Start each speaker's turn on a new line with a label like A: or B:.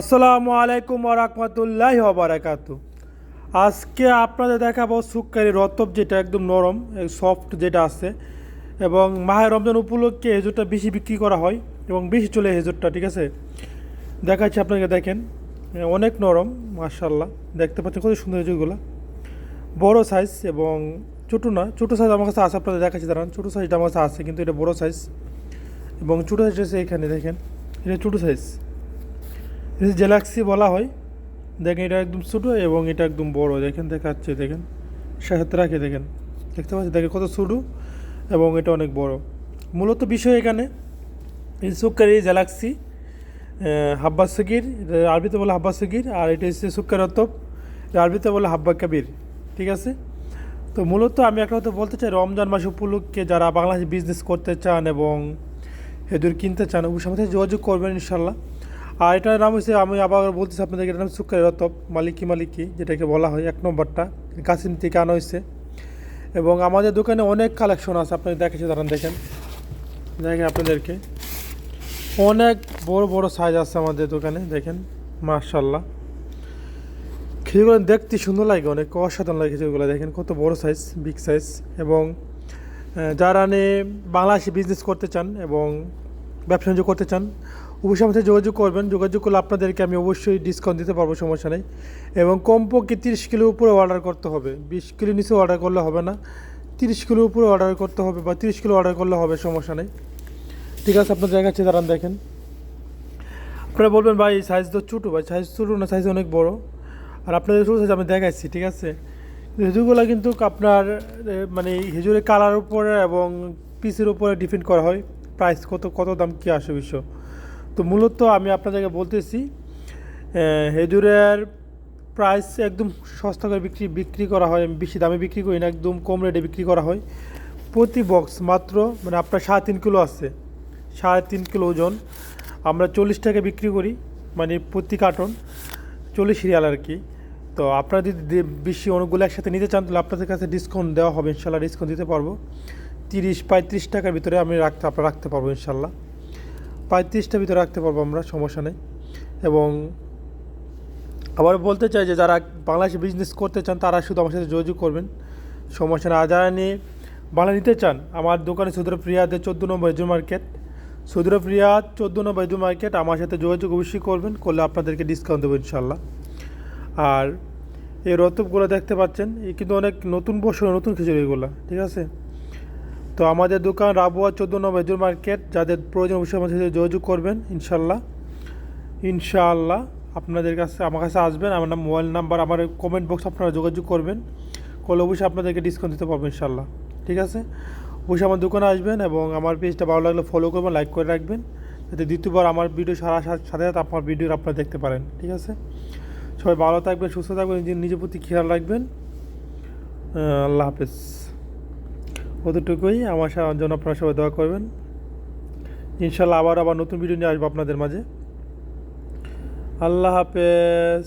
A: আসসালামু আলাইকুম রাহমাতুল্লাহ বারাকাতু আজকে আপনাদের দেখাবো সুক্কারি রতব যেটা একদম নরম সফট যেটা আছে। এবং মাহের রমজান উপলক্ষে হেজুরটা বেশি বিক্রি করা হয় এবং বেশি চলে হেজুরটা ঠিক আছে? দেখাচ্ছি আপনাকে দেখেন। অনেক নরম মার্শাল্লাহ দেখতে পাচ্ছেন কত সুন্দর হেজুরগুলো বড় সাইজ এবং ছোটো না, ছোটো সাইজ আমার কাছে আছে, আপনাদের দেখাচ্ছি, দাঁড়ান। ছোটো সাইজটা আমার কাছে আছে, কিন্তু এটা বড় সাইজ। এবং ছোটো সাইজ আছে এখানে, দেখেন। এটা ছোটো সাইজ। জেলাক্সি বলা হয়। দেখেন, এটা একদম ছোটো এবং এটা একদম বড়। দেখেন, দেখাচ্ছে, দেখেন। সাথে রাখে দেখেন। দেখতে পাচ্ছি দেখেন কত ছোটো এবং এটা অনেক বড়। মূলত বিষয় এখানে, এই সুক্কারি জেলাক্সি হাব্বা সগির এটা আরবিতে বলে হাব্বা সগির আর এটা হচ্ছে সুক্কার এটা আরবিতে বলে হাব্বা কাবির। ঠিক আছে? তো মূলত আমি একটা কথা বলতে চাই, রমজান মাস উপলক্ষে যারা বাংলাদেশে বিজনেস করতে চান এবং হেদুর কিনতে চান, অবশ্যই আমাদের যোগাযোগ করবেন ইনশাল্লাহ আর এটার নাম হচ্ছে আমি আবার বলতেছি আপনাদেরকে, এটার নাম সুক্কারি রতব, মালিকি মালিকি, যেটাকে বলা হয় এক নম্বরটা, কাসিম থেকে আনা হয়েছে এবং আমাদের দোকানে অনেক কালেকশন আছে আপনাদের দেখেছে দাঁড়ান, দেখেন। দেখেন আপনাদেরকে। অনেক বড় বড় সাইজ আছে আমাদের দোকানে, দেখেন মার্শাল্লাহ খেজুরগুলো দেখতে সুন্দর লাগে, অনেক অসাধারণ লাগে খেজুরগুলো, দেখেন কত বড় সাইজ বিগ সাইজ এবং যারা নে বাংলাদেশে বিজনেস করতে চান এবং ব্যবসা করতে চান অবশ্যই আমাদের সাথে যোগাযোগ করবেন। যোগাযোগ করলে আপনাদেরকে আমি অবশ্যই ডিসকাউন্ট দিতে পারব, সমস্যা নেই। এবং কমপক্ষে তিরিশ কিলোর উপরে অর্ডার করতে হবে। বিশ কিলো নিচে অর্ডার করলে হবে না। তিরিশ কিলোর উপরে অর্ডার করতে হবে বা তিরিশ কিলো অর্ডার করলে হবে, সমস্যা নেই। ঠিক আছে, আপনার দেখাচ্ছি দাঁড়ান, দেখেন। আপনারা বলবেন, ভাই সাইজ তো ছোটো, ভাই সাইজ ছোটো না সাইজ অনেক বড়? আর আপনাদের ছোটো সাইজ আমি দেখাচ্ছি ঠিক আছে? হেজুরগুলো কিন্তু আপনার মানে হেজুরের কালার উপরে এবং পিসের উপরে ডিপেন্ড করা হয়। প্রাইস কত কত দাম, কী আসে বিষয়। তো মূলত আমি আপনাদেরকে বলতেছি হেজুরের প্রাইস একদম সস্তা করে বিক্রি বিক্রি করা হয় বেশি দামে বিক্রি করি না, একদম কম রেটে বিক্রি করা হয়। প্রতি বক্স মাত্র মানে আপনার সাড়ে তিন কিলো আছে, সাড়ে তিন কিলো ওজন। আমরা চল্লিশ টাকা বিক্রি করি মানে প্রতি কার্টন চল্লিশ রিয়াল আর কি। তো আপনারা যদি বেশি অনেকগুলো একসাথে নিতে চান, তাহলে আপনাদের কাছে ডিসকাউন্ট দেওয়া হবে ইনশাল্লাহ ডিসকাউন্ট দিতে পারব। তিরিশ, পঁয়ত্রিশ টাকার ভিতরে আমি রাখতে, আপনারা রাখতে পারব ইনশাল্লাহ পঁয়ত্রিশটার ভিতরে রাখতে পারব আমরা, সমস্যা নেই। এবং আবার বলতে চাই যে যারা বাংলাদেশে বিজনেস করতে চান, তারা শুধু আমার সাথে যোগাযোগ করবেন। সমস্যা না যারা নিয়ে বাংলা নিতে চান, আমার দোকানে সৌদরফ রিয়াদের চোদ্দ নম্বর এজু মার্কেট সৌদরফ রিয়াদ চোদ্দ নম্বর এজু মার্কেট আমার সাথে যোগাযোগ অবশ্যই করবেন, করলে আপনাদেরকে ডিসকাউন্ট দেবো ইনশাল্লাহ আর এই রতবগুলো দেখতে পাচ্ছেন, এই কিন্তু অনেক নতুন বছর নতুন খিচুড়ি এগুলো ঠিক আছে? তো আমাদের দোকান রাবুয়া চোদ্দ এজুর মার্কেট। যাদের প্রয়োজন অবশ্যই আমাদের সাথে যোগাযোগ করবেন ইনশাল্লাহ ইনশাআল্লাহ আপনাদের কাছে, আমার কাছে আসবেন। আমার নাম, মোবাইল নাম্বার, আমার কমেন্ট বক্স আপনারা যোগাযোগ করবেন। করলে অবশ্যই আপনাদেরকে ডিসকাউন্ট দিতে পারব ইনশাল্লাহ ঠিক আছে? অবশ্যই আমার দোকানে আসবেন এবং আমার পেজটা ভালো লাগলে ফলো করবেন লাইক করে রাখবেন। যাতে দ্বিতীয়বার আমার ভিডিও সারা সাথে সাথে আপনার ভিডিও আপনারা দেখতে পারেন। ঠিক আছে? সবাই ভালো থাকবেন, সুস্থ থাকবেন, নিজের নিজের প্রতি খেয়াল রাখবেন। আল্লাহ হাফেজ। অতটুকুই আমার জন্য আপনারা সবাই দোয়া করবেন। ইনশাল্লাহ আবার আবার নতুন ভিডিও নিয়ে আসব আপনাদের মাঝে। আল্লাহ হাফেজ।